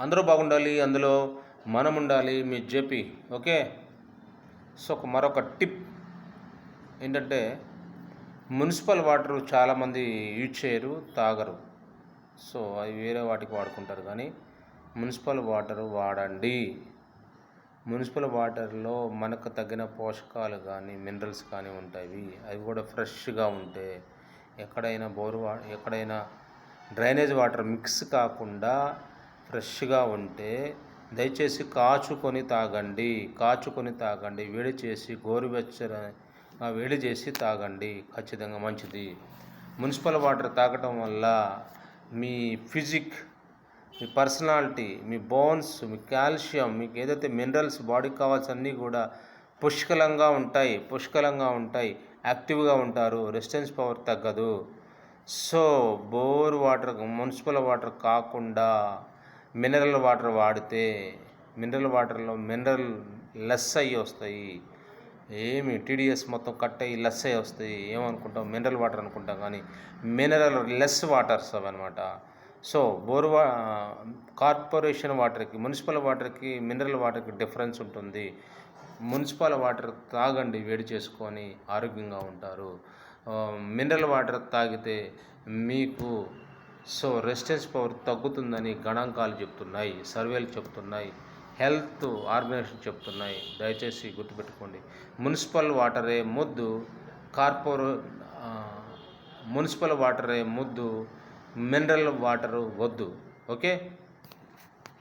అందరూ బాగుండాలి అందులో మనం ఉండాలి మీ జేపీ. ఓకే? సో ఒక మరొక టిప్ ఏంటంటే మున్సిపల్ వాటర్ చాలామంది యూజ్ చేయరు తాగరు. సో అవి వేరే వాటికి వాడుకుంటారు కానీ మున్సిపల్ వాటర్ వాడండి. మున్సిపల్ వాటర్లో మనకు తగిన పోషకాలు కానీ మినరల్స్ కానీ ఉంటాయి. అవి కూడా ఫ్రెష్గా ఉంటే ఎక్కడైనా బోర్ వా ఎక్కడైనా డ్రైనేజ్ వాటర్ మిక్స్ కాకుండా ఫ్రెష్గా ఉంటే దయచేసి కాచుకొని తాగండి. కాచుకొని తాగండి. వేడి చేసి గోరువెచ్చగా వేడి చేసి తాగండి. ఖచ్చితంగా మంచిది. మున్సిపల్ వాటర్ తాగటం వల్ల మీ ఫిజిక్ మీ పర్సనాలిటీ మీ బోన్స్ మీ కాల్షియం మీకు ఏదైతే మినరల్స్ బాడీకి కావాల్సిన అన్నీ కూడా పుష్కలంగా ఉంటాయి. పుష్కలంగా ఉంటాయి. యాక్టివ్గా ఉంటారు. రెసిస్టెన్స్ పవర్ తగ్గదు. So bore water municipal water కాకుండా మినరల్ వాటర్ వాడితే మినరల్ వాటర్లో మినరల్ లెస్ అయ్యి వస్తాయి. ఏమి టీడీఎస్ మొత్తం కట్ అయ్యి లెస్ అయ్యి వస్తాయి. ఏమనుకుంటాం? మినరల్ వాటర్ అనుకుంటాం కానీ మినరల్ లెస్ వాటర్స్ అవన్నమాట సో బోర్ వా కార్పొరేషన్ వాటర్కి మున్సిపల్ వాటర్కి మినరల్ వాటర్కి డిఫరెన్స్ ఉంటుంది. మున్సిపల్ వాటర్ తాగండి వేడి చేసుకొని ఆరోగ్యంగా ఉంటారు. మినరల్ వాటర్ తాగితే మీకు సో రెసిస్టెన్స్ పవర్ తగ్గుతుందని గణాంకాలు చెప్తున్నాయి సర్వేలు చెప్తున్నాయి హెల్త్ ఆర్గనైజేషన్ చెప్తున్నాయి. దయచేసి గుర్తుపెట్టుకోండి. మున్సిపల్ వాటరే ముద్దు కార్పొరే మున్సిపల్ వాటరే ముద్దు మినరల్ వాటర్ వద్దు. ఓకే?